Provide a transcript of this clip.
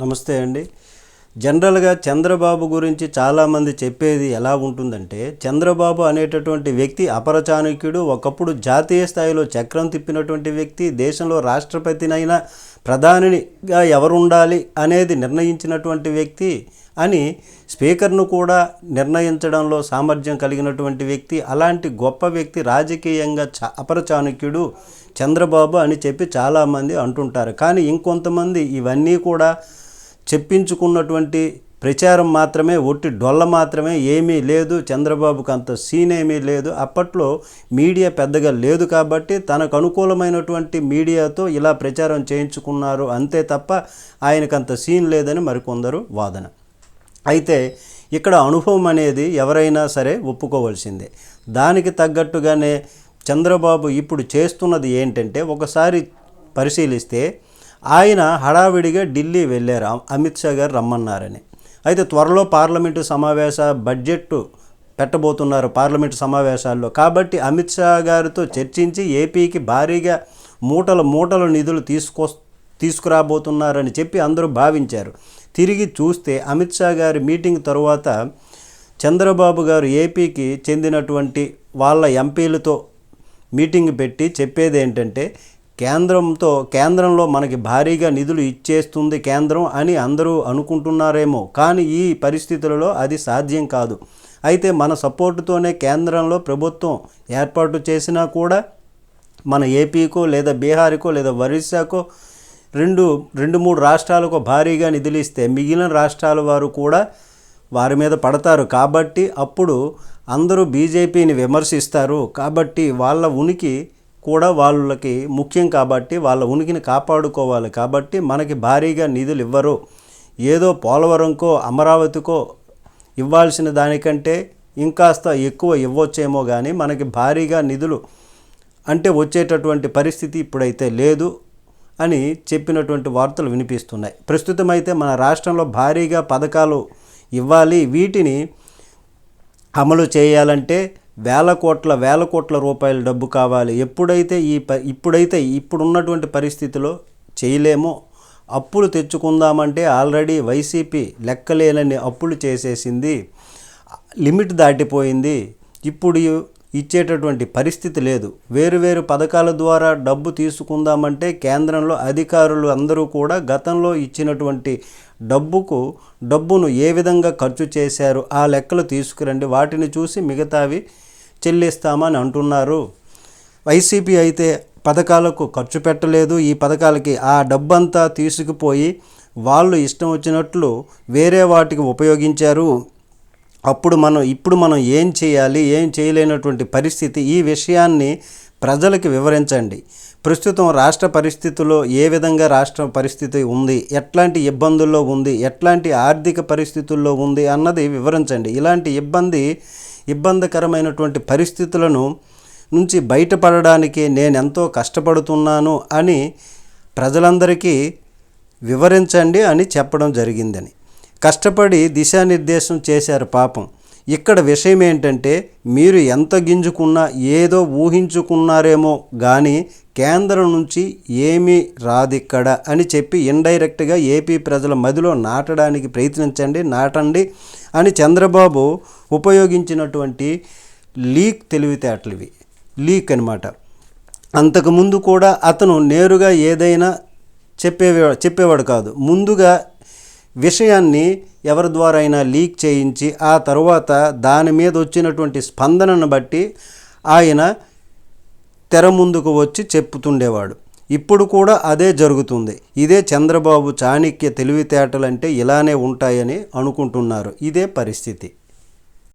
నమస్తే అండి. జనరల్గా చంద్రబాబు గురించి చాలామంది చెప్పేది ఎలా ఉంటుందంటే చంద్రబాబు అనేటటువంటి వ్యక్తి అపరచాణక్యుడు ఒకప్పుడు జాతీయ స్థాయిలో చక్రం తిప్పినటువంటి వ్యక్తి దేశంలో రాష్ట్రపతినైనా ప్రధానిగా ఎవరు ఉండాలి అనేది నిర్ణయించినటువంటి వ్యక్తి అని స్పీకర్ను కూడా నిర్ణయించడంలో సామర్థ్యం కలిగినటువంటి వ్యక్తి అలాంటి గొప్ప వ్యక్తి రాజకీయంగా చ అపరచాణక్యుడు చంద్రబాబు అని చెప్పి చాలామంది అంటుంటారు. కానీ ఇంకొంతమంది ఇవన్నీ కూడా చెప్పించుకున్నటువంటి ప్రచారం మాత్రమే ఒట్టి డొల్ల మాత్రమే ఏమీ లేదు. చంద్రబాబుకు అంత సీన్ ఏమీ లేదు. అప్పట్లో మీడియా పెద్దగా లేదు కాబట్టి తనకు అనుకూలమైనటువంటి మీడియాతో ఇలా ప్రచారం చేయించుకున్నారు. అంతే తప్ప ఆయనకు అంత సీన్ లేదని మరికొందరు వాదన. అయితే ఇక్కడ అనుభవం అనేది ఎవరైనా సరే ఒప్పుకోవాల్సిందే. దానికి తగ్గట్టుగానే చంద్రబాబు ఇప్పుడు చేస్తున్నది ఏంటంటే ఒకసారి పరిశీలిస్తే ఆయన హడావిడిగా ఢిల్లీ వెళ్ళారు. అమిత్ షా గారు రమ్మన్నారని. అయితే త్వరలో పార్లమెంటు సమావేశ బడ్జెట్ పెట్టబోతున్నారు పార్లమెంటు సమావేశాల్లో. కాబట్టి అమిత్ షా గారితో చర్చించి ఏపీకి భారీగా మూటల మూటల నిధులు తీసుకొ తీసుకురాబోతున్నారని చెప్పి అందరూ భావించారు. తిరిగి చూస్తే అమిత్ షా గారి మీటింగ్ తరువాత చంద్రబాబు గారు ఏపీకి చెందినటువంటి వాళ్ళ ఎంపీలతో మీటింగ్ పెట్టి చెప్పేది ఏంటంటే కేంద్రంతో కేంద్రంలో మనకి భారీగా నిధులు ఇచ్చేస్తుంది కేంద్రం అని అందరూ అనుకుంటున్నారేమో. కానీ ఈ పరిస్థితులలో అది సాధ్యం కాదు. అయితే మన సపోర్టుతోనే కేంద్రంలో ప్రభుత్వం ఏర్పాటు చేసినా కూడా మన ఏపీకో లేదా బీహార్కో లేదా ఒరిస్సాకో రెండు రెండు మూడు రాష్ట్రాలకు భారీగా నిధులు ఇస్తే మిగిలిన రాష్ట్రాల వారు కూడా వారి మీద పడతారు. కాబట్టి అప్పుడు అందరూ బీజేపీని విమర్శిస్తారు. కాబట్టి వాళ్ళ ఉనికి కూడా వాళ్ళకి ముఖ్యం కాబట్టి వాళ్ళ ఉనికిని కాపాడుకోవాలి కాబట్టి మనకి భారీగా నిధులు ఇవ్వరు. ఏదో పోలవరంకో అమరావతికో ఇవ్వాల్సిన దానికంటే ఇంకాస్త ఎక్కువ ఇవ్వచ్చేమో కానీ మనకి భారీగా నిధులు అంటే వచ్చేటటువంటి పరిస్థితి ఇప్పుడైతే లేదు అని చెప్పినటువంటి వార్తలు వినిపిస్తున్నాయి. ప్రస్తుతం అయితే మన రాష్ట్రంలో భారీగా పథకాలు ఇవ్వాలి. వీటిని అమలు చేయాలంటే వేల కోట్ల వేల కోట్ల రూపాయల డబ్బు కావాలి. ఎప్పుడైతే ఈ ప ఇప్పుడైతే ఇప్పుడున్నటువంటి పరిస్థితిలో చేయలేమో అప్పులు తెచ్చుకుందామంటే ఆల్రెడీ వైసీపీ లెక్కలేనని అప్పులు చేసేసింది. లిమిట్ దాటిపోయింది. ఇప్పుడు ఇచ్చేటటువంటి పరిస్థితి లేదు. వేరువేరు పథకాల ద్వారా డబ్బు తీసుకుందామంటే కేంద్రంలో అధికారులు అందరూ కూడా గతంలో ఇచ్చినటువంటి డబ్బుకు డబ్బును ఏ విధంగా ఖర్చు చేశారు ఆ లెక్కలు తీసుకురండి. వాటిని చూసి మిగతావి చెల్లిస్తామని అంటున్నారు. వైసీపీ అయితే పథకాలకు ఖర్చు పెట్టలేదు. ఈ పథకాలకి ఆ డబ్బంతా తీసుకుపోయి వాళ్ళు ఇష్టం వచ్చినట్లు వేరే వాటికి ఉపయోగించారు. అప్పుడు మనం ఇప్పుడు మనం ఏం చేయాలి ఏం చేయలేనటువంటి పరిస్థితి ఈ విషయాన్ని ప్రజలకు వివరించండి. ప్రస్తుతం రాష్ట్ర పరిస్థితుల్లో ఏ విధంగా రాష్ట్ర పరిస్థితి ఉంది ఎట్లాంటి ఇబ్బందుల్లో ఉంది ఎట్లాంటి ఆర్థిక పరిస్థితుల్లో ఉంది అన్నది వివరించండి. ఇలాంటి ఇబ్బంది ఇబ్బందికరమైనటువంటి పరిస్థితులను నుంచి బయటపడడానికి నేను ఎంతో కష్టపడుతున్నాను అని ప్రజలందరికీ వివరించండి అని చెప్పడం జరిగిందని. కష్టపడి దిశానిర్దేశం చేశారు పాపం. ఇక్కడ విషయం ఏంటంటే మీరు ఎంత గింజుకున్నా ఏదో ఊహించుకున్నారేమో కానీ కేంద్రం నుంచి ఏమీ రాదిక్కడ అని చెప్పి ఇండైరెక్ట్గా ఏపీ ప్రజల మదిలో నాటడానికి ప్రయత్నించండి నాటండి అని చంద్రబాబు ఉపయోగించినటువంటి లీక్ తెలివితేటలు ఇవి. లీక్ అనమాట అంతకుముందు కూడా అతను నేరుగా ఏదైనా చెప్పే చెప్పేవాడు కాదు. ముందుగా విషయాన్ని ఎవరి ద్వారా అయినా లీక్ చేయించి ఆ తర్వాత దాని మీద వచ్చినటువంటి స్పందనను బట్టి ఆయన తెర ముందుకు వచ్చి చెప్పుతుండేవాడు. ఇప్పుడు కూడా అదే జరుగుతుంది. ఇదే చంద్రబాబు చాణక్య తెలివితేటలంటే ఇలానే ఉంటాయని అనుకుంటున్నారు. ఇదే పరిస్థితి.